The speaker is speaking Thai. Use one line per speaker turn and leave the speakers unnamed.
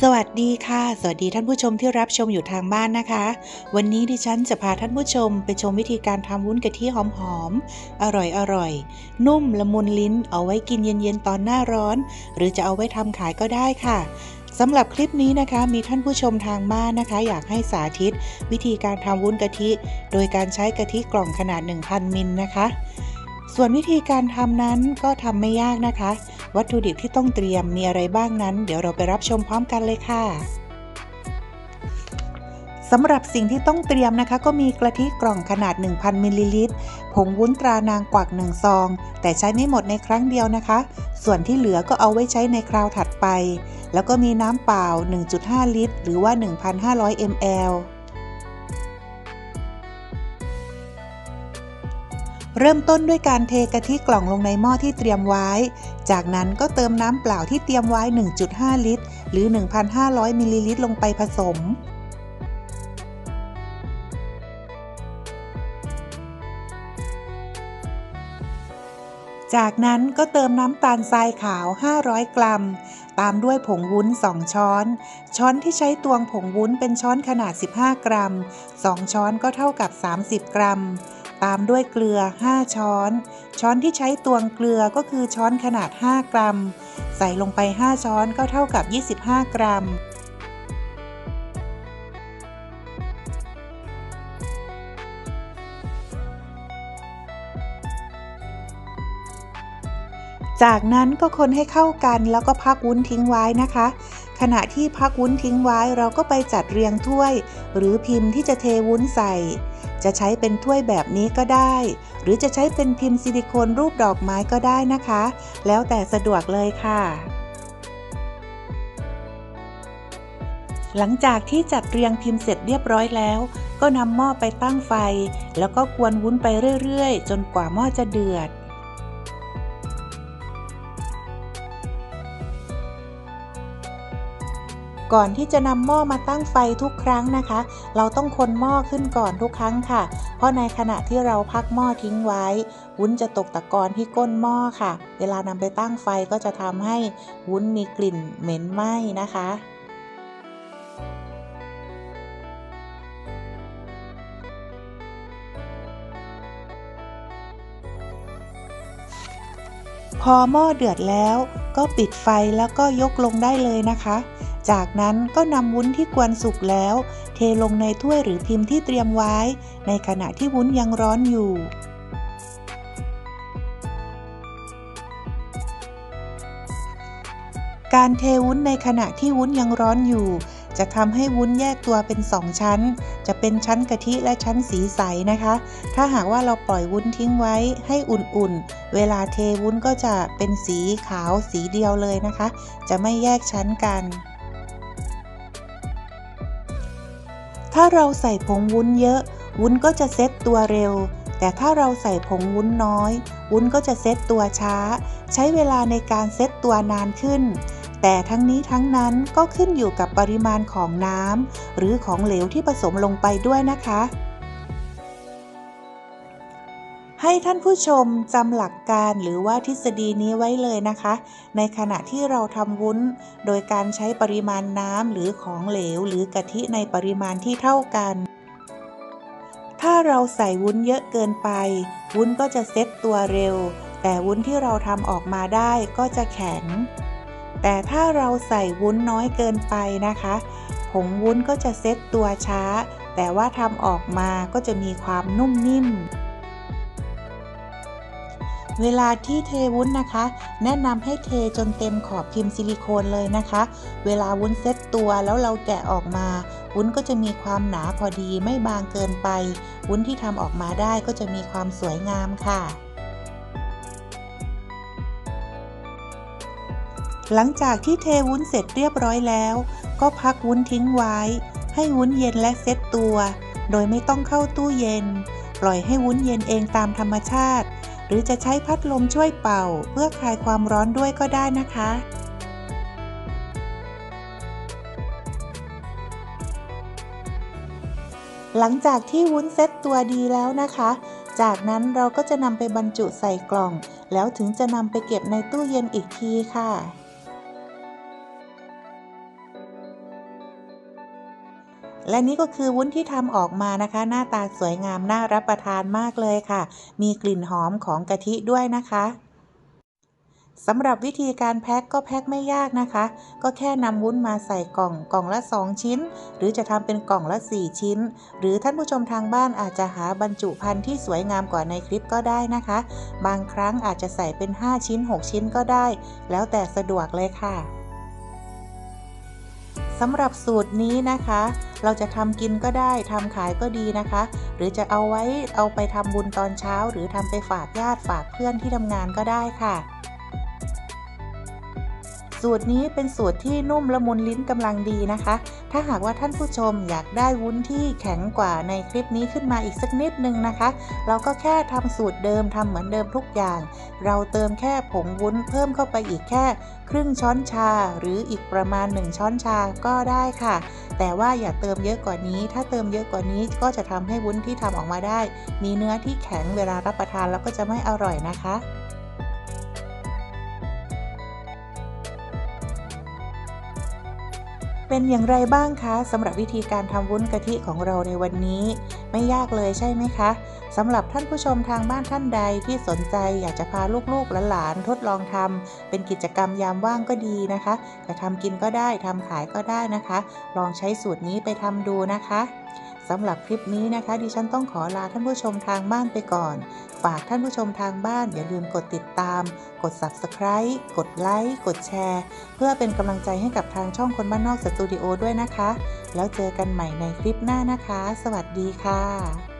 สวัสดีค่ะ สวัสดีท่านผู้ชมที่รับชมอยู่ทางบ้านนะคะ วันนี้ดิฉันจะพาท่านผู้ชมไปชมวิธีการทำวุ้นกะทิหอมๆอร่อยๆนุ่มละมุนลิ้นเอาไว้กินเย็นๆตอนหน้าร้อน หรือจะเอาไว้ทำขายก็ได้ค่ะสำหรับคลิปนี้นะคะมีท่านผู้ชมทางบ้านนะคะ อยากให้สาธิต วิธีการทำวุ้นกะทิ โดยการใช้กะทิกล่องขนาด 1,000 มิลนะคะ ส่วนวิธีการทำนั้นก็ทำไม่ยากนะคะ วัตถุดิบที่ต้องเตรียมมีอะไรบ้างนั้น เดี๋ยวเราไปรับชมพร้อมกันเลยค่ะสำหรับสิ่งที่ต้องเตรียมนะคะ ก็มีกะทิกล่องขนาด 1,000มิลลิลิตรผงวุ้นตรานางกวัก1ซอง แต่ใช้ไม่หมดในครั้งเดียวนะคะ ส่วนที่เหลือก็เอาไว้ใช้ในคราวถัดไป แล้วก็มีน้ำเปล่า 1.5 ลิตร หรือว่า 1,500 ml เริ่มต้นด้วยการเทกะทิกล่องลงในหม้อที่เตรียมไว้ จากนั้นก็เติมน้ำเปล่าที่เตรียมไว้ 1.5 ลิตร หรือ 1,500 มิลลิลิตรลงไปผสมจากนั้นก็เติมน้ำตาลทรายขาว 500 กรัม ตามด้วยผงวุ้น 2 ช้อน ช้อนที่ใช้ตวงผงวุ้นเป็นช้อนขนาด 15 กรัม 2 ช้อนก็เท่ากับ 30 กรัม ตามด้วยเกลือ 5 ช้อน ช้อนที่ใช้ตวงเกลือก็คือช้อนขนาด 5 กรัม ใส่ลงไป 5 ช้อนก็เท่ากับ 25 กรัมจากนั้นก็คนให้เข้ากันแล้วก็พักวุ้นทิ้งไว้นะคะ ขณะที่พักวุ้นทิ้งไว้เราก็ไปจัดเรียงถ้วย หรือพิมพ์ที่จะเทวุ้นใส่ จะใช้เป็นถ้วยแบบนี้ก็ได้ หรือจะใช้เป็นพิมพ์ซิลิโคนรูปดอกไม้ก็ได้นะคะ แล้วแต่สะดวกเลยค่ะหลังจากที่จัดเรียงพิมพ์เสร็จเรียบร้อยแล้ว ก็นำหม้อไปตั้งไฟ แล้วก็กวนวุ้นไปเรื่อยๆ จนกว่าหม้อจะเดือด ก่อนที่จะนำหม้อมาตั้งไฟทุกครั้งนะคะ เราต้องคนหม้อขึ้นก่อนทุกครั้งค่ะ เพราะในขณะที่เราพักหม้อทิ้งไว้ วุ้นจะตกตะกอนที่ก้นหม้อค่ะ เวลานำไปตั้งไฟก็จะทำให้วุ้นมีกลิ่นเหม็นไหม้นะคะพอหม้อเดือดแล้วก็ปิดไฟแล้วก็ยกลงได้เลยนะคะ จากนั้นก็นำวุ้นที่กวนสุกแล้ว เทลงในถ้วยหรือพิมพ์ที่เตรียมไว้ ในขณะที่วุ้นยังร้อนอยู่ การเทวุ้นในขณะที่วุ้นยังร้อนอยู่ จะทำให้วุ้นแยกตัวเป็น2ชั้น จะเป็นชั้นกะทิและชั้นสีใสนะคะ ถ้าหากว่าเราปล่อยวุ้นทิ้งไว้ให้อุ่นๆ เวลาเทวุ้นก็จะเป็นสีขาวสีเดียวเลยนะคะ จะไม่แยกชั้นกัน ถ้าเราใส่ผงวุ้นเยอะ วุ้นก็จะเซ็ตตัวเร็ว แต่ถ้าเราใส่ผงวุ้นน้อย วุ้นก็จะเซ็ตตัวช้า ใช้เวลาในการเซ็ตตัวนานขึ้น แต่ทั้งนี้ทั้งนั้นก็ขึ้นอยู่กับปริมาณของน้ำหรือของเหลวที่ผสมลงไปด้วยนะคะ ให้ท่านผู้ชมจำหลักการหรือว่าทฤษฎีนี้ไว้เลยนะคะ ในขณะที่เราทำวุ้น โดยการใช้ปริมาณน้ำหรือของเหลว หรือกะทิในปริมาณที่เท่ากัน ถ้าเราใส่วุ้นเยอะเกินไป วุ้นก็จะเซ็ตตัวเร็ว แต่วุ้นที่เราทำออกมาได้ก็จะแข็ง แต่ถ้าเราใส่วุ้นน้อยเกินไปนะคะผงวุ้นก็จะเซ็ตตัวช้า แต่ว่าทำออกมาก็จะมีความนุ่มนิ่ม เวลาที่เทวุ้นนะคะ แนะนำให้เทจนเต็มขอบพิมพ์ซิลิโคนเลยนะคะ เวลาวุ้นเซ็ตตัวแล้วเราแกะออกมา วุ้นก็จะมีความหนาพอดีไม่บางเกินไป วุ้นที่ทำออกมาได้ก็จะมีความสวยงามค่ะ หลังจากที่เทวุ้นเสร็จเรียบร้อยแล้ว ก็พักวุ้นทิ้งไว้ ให้วุ้นเย็นและเซ็ตตัว โดยไม่ต้องเข้าตู้เย็น ปล่อยให้วุ้นเย็นเองตามธรรมชาติ รือจะใช้พัดลมช่วยเป่า เพื่อคลายความร้อนด้วยก็ได้นะคะ หลังจากที่วุ้นเซ็ตตัวดีแล้วนะคะ จากนั้นเราก็จะนำไปบรรจุใส่กล่อง แล้วถึงจะนำไปเก็บในตู้เย็นอีกทีค่ะ และนี่ก็คือวุ้นที่ทำออกมานะคะ หน้าตาสวยงามน่ารับประทานมากเลยค่ะ มีกลิ่นหอมของกะทิด้วยนะคะสำหรับวิธีการแพ็คก็แพ็คไม่ยากนะคะ ก็แค่นำวุ้นมาใส่กล่องกล่องละ 2 ชิ้น หรือจะทำเป็นกล่องละ 4 ชิ้น หรือท่านผู้ชมทางบ้านอาจจะหาบรรจุภัณฑ์ที่สวยงามกว่าในคลิปก็ได้นะคะ บางครั้งอาจจะใส่เป็น 5 ชิ้น 6 ชิ้นก็ได้ แล้วแต่สะดวกเลยค่ะ สำหรับสูตรนี้นะคะ เราจะทำกินก็ได้ทำขายก็ดีนะคะ หรือจะเอาไว้เอาไปทำบุญตอนเช้า หรือทำไปฝากญาติฝากเพื่อนที่ทำงานก็ได้ค่ะ สูตรนี้เป็นสูตรที่นุ่มละมุนลิ้นกำลังดีนะคะ ถ้าหากว่าท่านผู้ชมอยากได้วุ้นที่แข็งกว่าในคลิปนี้ขึ้นมาอีกสักนิดนึงนะคะ เราก็แค่ทำสูตรเดิมทำเหมือนเดิมทุกอย่าง เราเติมแค่ผงวุ้นเพิ่มเข้าไปอีกแค่ครึ่งช้อนชาหรืออีกประมาณ 1 ช้อนชาก็ได้ค่ะ แต่ว่าอย่าเติมเยอะกว่านี้ ถ้าเติมเยอะกว่านี้ก็จะทำให้วุ้นที่ทำออกมาได้ มีเนื้อที่แข็งเวลารับประทานแล้วก็จะไม่อร่อยนะคะ เป็นอย่างไรบ้างคะสำหรับวิธีการทำวุ้นกะทิของเราในวันนี้ ไม่ยากเลยใช่ไหมคะสำหรับท่านผู้ชมทางบ้านท่านใดที่สนใจอยากจะพาลูกๆหลานๆทดลองทำเป็นกิจกรรมยามว่างก็ดีนะคะจะทำกินก็ได้ทำขายก็ได้นะคะ ลองใช้สูตรนี้ไปทำดูนะคะ สำหรับคลิปนี้นะคะ ดิฉันต้องขอลาท่านผู้ชมทางบ้านไปก่อน ฝากท่านผู้ชมทางบ้านอย่าลืมกดติดตาม กด subscribe กดไลค์กดแชร์ เพื่อเป็นกำลังใจให้กับทางช่องคนบ้านนอกสตูดิโอด้วยนะคะ แล้วเจอกันใหม่ในคลิปหน้านะคะ สวัสดีค่ะ